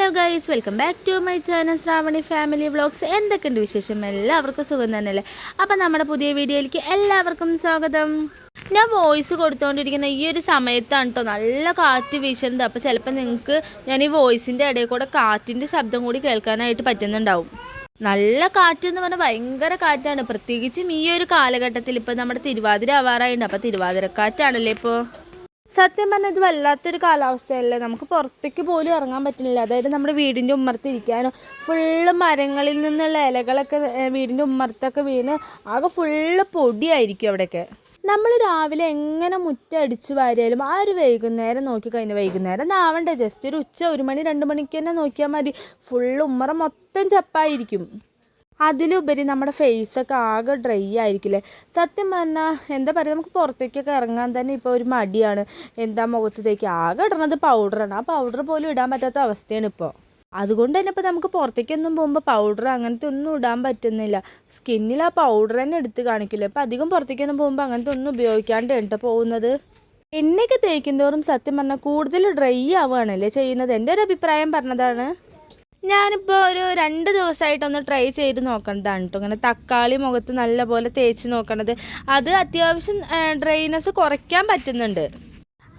Hello guys welcome back to my channel Shravani family vlogs എന്തൊക്കെയുണ്ട് വിശേഷം? എല്ലാവർക്കും സുഖം തന്നെയല്ലേ? അപ്പം നമ്മുടെ പുതിയ വീഡിയോയിലേക്ക് എല്ലാവർക്കും സ്വാഗതം. ഞാൻ വോയിസ് കൊടുത്തുകൊണ്ടിരിക്കുന്ന ഈ ഒരു സമയത്താണ് കേട്ടോ നല്ല കാറ്റ് വീശുന്നത്. അപ്പോൾ ചിലപ്പോൾ നിങ്ങൾക്ക് ഞാൻ ഈ വോയിസിന്റെ ഇടയിൽ കൂടെ കാറ്റിന്റെ ശബ്ദം കൂടി കേൾക്കാനായിട്ട് പറ്റുന്നുണ്ടാവും. നല്ല കാറ്റ് എന്ന് പറഞ്ഞാൽ ഭയങ്കര കാറ്റാണ്. പ്രത്യേകിച്ചും ഈ ഒരു കാലഘട്ടത്തിൽ ഇപ്പോൾ നമ്മുടെ തിരുവാതിര ആവാറായിട്ടുണ്ട് അപ്പോൾ തിരുവാതിരക്കാറ്റാണല്ലേ ഇപ്പോൾ സത്യം പറഞ്ഞാൽ ഇത് വല്ലാത്തൊരു കാലാവസ്ഥയല്ലേ. നമുക്ക് പുറത്തേക്ക് പോലും ഇറങ്ങാൻ പറ്റുന്നില്ല. അതായത് നമ്മുടെ വീടിന്റെ ഉമ്മർത്ത് ഇരിക്കാനോ ഫുള്ള് മരങ്ങളിൽ നിന്നുള്ള ഇലകളൊക്കെ വീടിന്റെ ഉമ്മർത്തൊക്കെ വീണ് ആകെ ഫുള്ള് പൊടിയായിരിക്കും അവിടെയൊക്കെ. നമ്മൾ രാവിലെ എങ്ങനെ മുറ്റടിച്ച് വാരിയാലും ആ ഒരു വൈകുന്നേരം നോക്കി കഴിഞ്ഞാൽ വൈകുന്നേരം ഒന്നാവണ്ടേ ജസ്റ്റ് ഒരു ഉച്ച ഒരു മണി രണ്ട് മണിക്ക് തന്നെ നോക്കിയാൽ മതി. ഫുള്ള് ഉമ്മറ മൊത്തം ചപ്പായിരിക്കും. അതിലുപരി നമ്മുടെ ഫേസൊക്കെ ആകെ ഡ്രൈ ആയിരിക്കില്ലേ? സത്യം പറഞ്ഞാൽ എന്താ പറയുക നമുക്ക് പുറത്തേക്കൊക്കെ ഇറങ്ങാൻ തന്നെ ഇപ്പോൾ ഒരു മടിയാണ്. എന്താ മുഖത്ത് തേക്ക് ആകെ ഇടണത് പൗഡറാണ് ആ പൗഡർ പോലും ഇടാൻ പറ്റാത്ത അവസ്ഥയാണ് ഇപ്പോൾ അതുകൊണ്ട് തന്നെ ഇപ്പോൾ നമുക്ക് പുറത്തേക്കൊന്നും പോകുമ്പോൾ പൗഡർ അങ്ങനത്തെ ഒന്നും ഇടാൻ പറ്റുന്നില്ല. സ്കിന്നിൽ ആ പൗഡർ തന്നെ എടുത്ത് കാണിക്കില്ല? അപ്പോൾ അധികം പുറത്തേക്കൊന്നും പോകുമ്പോൾ അങ്ങനത്തെ ഒന്നും ഉപയോഗിക്കാണ്ട് കേട്ടോ പോകുന്നത്. എണ്ണയൊക്കെ തേക്കുന്തോറും സത്യം പറഞ്ഞാൽ കൂടുതൽ ഡ്രൈ ആവുകയാണല്ലേ ചെയ്യുന്നത്? എന്റെ ഒരു അഭിപ്രായം പറഞ്ഞതാണ്. ഞാനിപ്പോൾ ഒരു രണ്ട് ദിവസമായിട്ടൊന്ന് ട്രൈ ചെയ്ത് നോക്കണതാണ് കേട്ടോ ഇങ്ങനെ തക്കാളി മുഖത്ത് നല്ലപോലെ തേച്ച് നോക്കണത്. അത് അത്യാവശ്യം ഡ്രൈനസ് കുറയ്ക്കാൻ പറ്റുന്നുണ്ട്.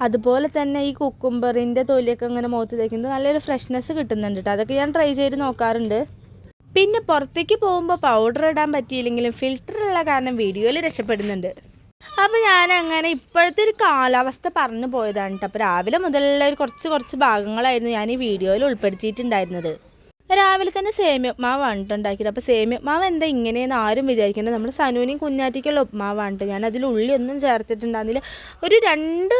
അതുപോലെ തന്നെ ഈ കുക്കുംബറിന്റെ തൊലിയൊക്കെ ഇങ്ങനെ മുഖത്ത് തേക്കുന്നത് നല്ലൊരു ഫ്രഷ്നെസ് കിട്ടുന്നുണ്ട് കേട്ടോ അതൊക്കെ ഞാൻ ട്രൈ ചെയ്ത് നോക്കാറുണ്ട്. പിന്നെ പുറത്തേക്ക് പോകുമ്പോൾ പൗഡർ ഇടാൻ പറ്റിയില്ലെങ്കിലും ഫിൽറ്റർ ഉള്ള കാരണം വീഡിയോയിൽ രക്ഷപ്പെടുന്നുണ്ട്. അപ്പോൾ ഞാൻ അങ്ങനെ ഇപ്പോഴത്തെ ഒരു കാലാവസ്ഥ പറഞ്ഞു പോയതാണ് കേട്ടോ അപ്പോൾ രാവിലെ മുതലുള്ള ഒരു കുറച്ച് കുറച്ച് ഭാഗങ്ങളായിരുന്നു ഞാൻ ഈ വീഡിയോയിൽ ഉൾപ്പെടുത്തിയിട്ടുണ്ടായിരുന്നത്. രാവിലെ തന്നെ സേമിയ ഉപ്മാവാണ് കേട്ടോ അപ്പോൾ സേമിയ ഉപ്മാവ് എന്താ ഇങ്ങനെയെന്ന് ആരും വിചാരിക്കേണ്ടത് നമ്മൾ സനുവിനെയും കുഞ്ഞാറ്റിക്കുള്ള ഉപ്മാവാണ് കേട്ടോ. ഞാൻ അതിൽ ഉള്ളി ഒന്നും ചേർത്തിട്ടുണ്ടായിരുന്നില്ല. ഒരു രണ്ട്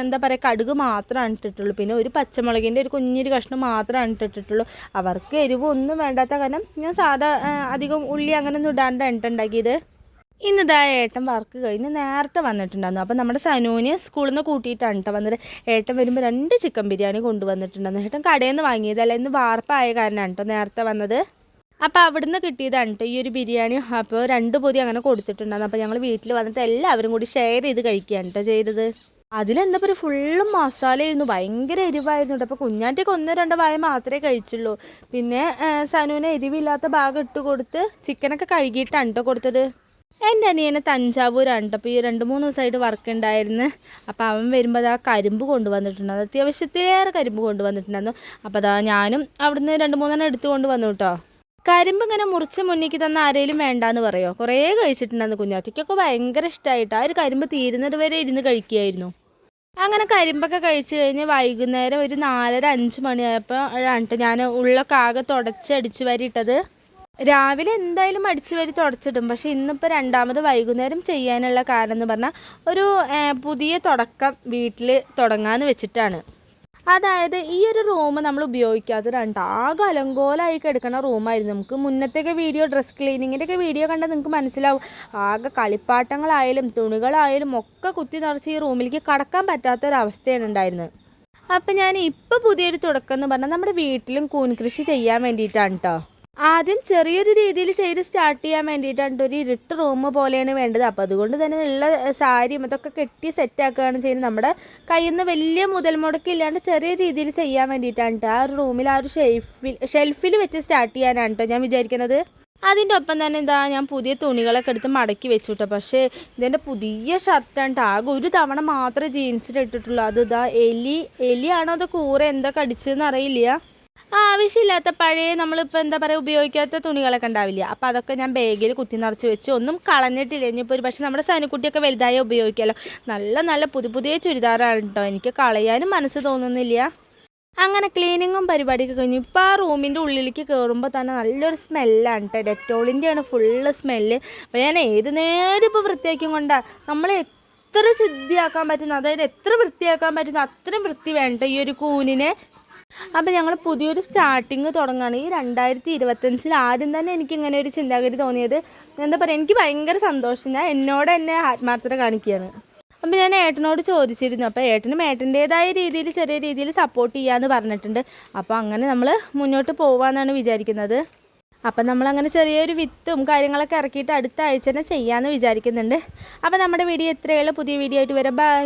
എന്താ പറയുക കടുക് മാത്രമാണ് ഇട്ടിട്ടുള്ളൂ പിന്നെ ഒരു പച്ചമുളകിന്റെ ഒരു കുഞ്ഞൊരു കഷ്ണം മാത്രമാണ് ഇട്ടിട്ടുള്ളൂ അവർക്ക് എരിവ് ഒന്നും വേണ്ടാത്ത കാരണം ഞാൻ സാധാ അധികം ഉള്ളി അങ്ങനെയൊന്നും എണ്ണ ഉണ്ടാക്കിയത് ഇന്നിതാ ഏട്ടൻ വർക്ക് കഴിഞ്ഞ് നേരത്തെ വന്നിട്ടുണ്ടായിരുന്നു. അപ്പം നമ്മുടെ സനൂനെ സ്കൂളിൽ നിന്ന് കൂട്ടിയിട്ടാണ് കേട്ടോ വന്നത്. ഏട്ടൻ വരുമ്പോൾ രണ്ട് ചിക്കൻ ബിരിയാണി കൊണ്ടുവന്നിട്ടുണ്ടായിരുന്നു. ഏട്ടൻ കടയിൽ നിന്ന് വാങ്ങിയതല്ല ഇന്ന് വാർപ്പായ കാരണമാണ് കേട്ടോ നേരത്തെ വന്നത്. അപ്പോൾ അവിടുന്ന് കിട്ടിയതാണ് കേട്ടോ ഈ ഒരു ബിരിയാണി. അപ്പോൾ രണ്ട് പൊതി അങ്ങനെ കൊടുത്തിട്ടുണ്ടായിരുന്നു. അപ്പോൾ ഞങ്ങൾ വീട്ടിൽ വന്നിട്ട് എല്ലാവരും കൂടി ഷെയർ ചെയ്ത് കഴിക്കുകയാണ് കേട്ടോ ചെയ്തത്. അതിലെന്താ പറയുക ഫുള്ളും മസാലയായിരുന്നു. ഭയങ്കര എരിവായിരുന്നു കേട്ടോ അപ്പോൾ കുഞ്ഞാറ്റയ്ക്ക് ഒന്നോ രണ്ടോ വായ മാത്രമേ കഴിച്ചുള്ളൂ. പിന്നെ സനുവിന് എരിവില്ലാത്ത ഭാഗം ഇട്ട് കൊടുത്ത് ചിക്കനൊക്കെ കഴുകിയിട്ടാണ് കേട്ടോ കൊടുത്തത്. എന്റെ അനിയനെ തഞ്ചാവൂർ ഉണ്ട് അപ്പോൾ ഈ രണ്ട് മൂന്ന് ദിവസമായിട്ട് വർക്ക് ഉണ്ടായിരുന്നു അപ്പോൾ അവൻ വരുമ്പോൾ അത് ആ കരിമ്പ് കൊണ്ടുവന്നിട്ടുണ്ട് അത് അത്യാവശ്യത്തിലേറെ കരിമ്പ് കൊണ്ടുവന്നിട്ടുണ്ടായിരുന്നു. അപ്പോൾ അതാ ഞാനും അവിടുന്ന് രണ്ട് മൂന്നെണ്ണം എടുത്തു കൊണ്ടുവന്നു കേട്ടോ കരിമ്പ് ഇങ്ങനെ മുറിച്ച് മുന്നിക്ക് തന്ന ആരെങ്കിലും വേണ്ടാന്ന് പറയോ? കുറേ കഴിച്ചിട്ടുണ്ടായിരുന്നു കുഞ്ഞാറ്റയ്ക്കൊക്കെ ഭയങ്കര ഇഷ്ടമായിട്ട് ആ ഒരു കരിമ്പ് തീരുന്നത് വരെ ഇരുന്ന് കഴിക്കുകയായിരുന്നു അങ്ങനെ കരിമ്പൊക്കെ കഴിച്ചു കഴിഞ്ഞ് വൈകുന്നേരം ഒരു നാലര അഞ്ച് മണിയായപ്പോൾ ആണ് ഞാൻ ഉള്ളൊക്കെ ആകെ തുടച്ചടിച്ച് വരിയിട്ടത് രാവിലെ എന്തായാലും അടിച്ചു വരി തുടച്ചിടും. പക്ഷെ ഇന്നിപ്പോൾ രണ്ടാമത് വൈകുന്നേരം ചെയ്യാനുള്ള കാരണം എന്ന് പറഞ്ഞാൽ ഒരു പുതിയ തുടക്കം വീട്ടിൽ തുടങ്ങാമെന്ന് വെച്ചിട്ടാണ്. അതായത് ഈ ഒരു റൂം നമ്മൾ ഉപയോഗിക്കാത്തതാണ് ആകെ അലങ്കോലമായി കിടക്കുന്ന റൂമായിരുന്നു നമുക്ക് മുന്നത്തെയൊക്കെ വീഡിയോ ഡ്രസ് ക്ലീനിങ്ങിന്റെ ഒക്കെ വീഡിയോ കണ്ടാൽ നിങ്ങൾക്ക് മനസ്സിലാവും. ആകെ കളിപ്പാട്ടങ്ങളായാലും തുണികളായാലും ഒക്കെ കുത്തി നിറച്ച് ഈ റൂമിലേക്ക് കടക്കാൻ പറ്റാത്തൊരവസ്ഥയാണ് ഉണ്ടായിരുന്നത്. അപ്പം ഞാൻ ഇപ്പോൾ പുതിയൊരു തുടക്കം എന്ന് പറഞ്ഞാൽ നമ്മുടെ വീട്ടിലും കൂൺ കൃഷി ചെയ്യാൻ വേണ്ടിയിട്ടാണ് കേട്ടോ ആദ്യം ചെറിയൊരു രീതിയിൽ ചെയ്ത് സ്റ്റാർട്ട് ചെയ്യാൻ വേണ്ടിയിട്ടാണ് ഒരു ഇരുട്ട് റൂം പോലെയാണ് വേണ്ടത്. അപ്പോൾ അതുകൊണ്ട് തന്നെ ഉള്ള സാരിയും അതൊക്കെ കെട്ടി സെറ്റാക്കുകയാണ് ചെയ്യുന്നത്. നമ്മുടെ കയ്യിൽ നിന്ന് വലിയ മുതൽ മുടക്കില്ലാണ്ട് ചെറിയ രീതിയിൽ ചെയ്യാൻ വേണ്ടിയിട്ടാണ് ട്ടോ. ആ ഒരു റൂമിൽ ആ ഒരു ഷെൽഫിൽ ഷെൽഫിൽ വെച്ച് സ്റ്റാർട്ട് ചെയ്യാനാണ് കേട്ടോ ഞാൻ വിചാരിക്കുന്നത്. അതിന്റെ ഒപ്പം തന്നെ എന്താ ഞാൻ പുതിയ തുണികളൊക്കെ എടുത്ത് മടക്കി വെച്ചു കേട്ടോ. പക്ഷേ ഇതെന്റെ പുതിയ ഷർട്ടാണ് ട്ടോ. ആകെ ഒരു തവണ മാത്രമേ ജീൻസിൽ ഇട്ടിട്ടുള്ളൂ. അത് ഇതാ എലി എലിയാണോ അതോ കൂറ എന്താ കടിച്ചതെന്ന് അറിയില്ല. ആവശ്യമില്ലാത്ത പഴയ നമ്മളിപ്പോൾ എന്താ പറയുക ഉപയോഗിക്കാത്ത തുണികളൊക്കെ ഉണ്ടാവില്ല? അപ്പോൾ അതൊക്കെ ഞാൻ ബാഗിൽ കുത്തി നിറച്ച് വെച്ച് ഒന്നും കളഞ്ഞിട്ടില്ല. ഇനിയിപ്പോൾ ഒരു പക്ഷേ നമ്മുടെ സനുക്കുട്ടിയൊക്കെ വലുതായി ഉപയോഗിക്കാമല്ലോ നല്ല നല്ല പുതിയ പുതിയ ചുരിദാറാണ് കേട്ടോ. എനിക്ക് കളയാനും മനസ്സ് തോന്നുന്നില്ല. അങ്ങനെ ക്ലീനിങ്ങും പരിപാടിയൊക്കെ കഴിഞ്ഞു. ഇപ്പോൾ ആ റൂമിന്റെ ഉള്ളിലേക്ക് കയറുമ്പോൾ തന്നെ നല്ലൊരു സ്മെല്ലാണ് കേട്ടോ. ഡെറ്റോളിന്റെയാണ് ഫുള്ള് സ്മെല്ല് അപ്പോൾ ഞാൻ ഏത് നേരം ഇപ്പോൾ വൃത്തിയാക്കും കൊണ്ടാണ് നമ്മൾ എത്ര ശുദ്ധിയാക്കാൻ പറ്റുന്ന അതായത് എത്ര വൃത്തിയാക്കാൻ പറ്റുന്ന അത്രയും വൃത്തി വേണ്ട ഈ ഒരു കൂനിനെ അപ്പം ഞങ്ങൾ പുതിയൊരു സ്റ്റാർട്ടിങ് തുടങ്ങുകയാണ് ഈ രണ്ടായിരത്തി ഇരുപത്തഞ്ചിൽ ആദ്യം തന്നെ എനിക്ക് ഇങ്ങനെ ഒരു ചിന്താഗതി തോന്നിയത് എന്താ പറയുക എനിക്ക് ഭയങ്കര സന്തോഷം. ഞാൻ എന്നോട് തന്നെ ആത്മാർത്ഥത കാണിക്കുകയാണ്. അപ്പം ഞാൻ ഏട്ടനോട് ചോദിച്ചിരുന്നു. അപ്പോൾ ഏട്ടനും ഏട്ടന്റേതായ രീതിയിൽ ചെറിയ രീതിയിൽ സപ്പോർട്ട് ചെയ്യാമെന്ന് പറഞ്ഞിട്ടുണ്ട്. അപ്പോൾ അങ്ങനെ നമ്മൾ മുന്നോട്ട് പോകാമെന്നാണ് വിചാരിക്കുന്നത്. അപ്പം നമ്മളങ്ങനെ ചെറിയൊരു വിത്തും കാര്യങ്ങളൊക്കെ ഇറക്കിയിട്ട് അടുത്ത ആഴ്ച തന്നെ ചെയ്യാമെന്ന് വിചാരിക്കുന്നുണ്ട്. അപ്പോൾ നമ്മുടെ വീഡിയോ എത്രയുള്ള പുതിയ വീഡിയോ ആയിട്ട് വരാം. ബൈ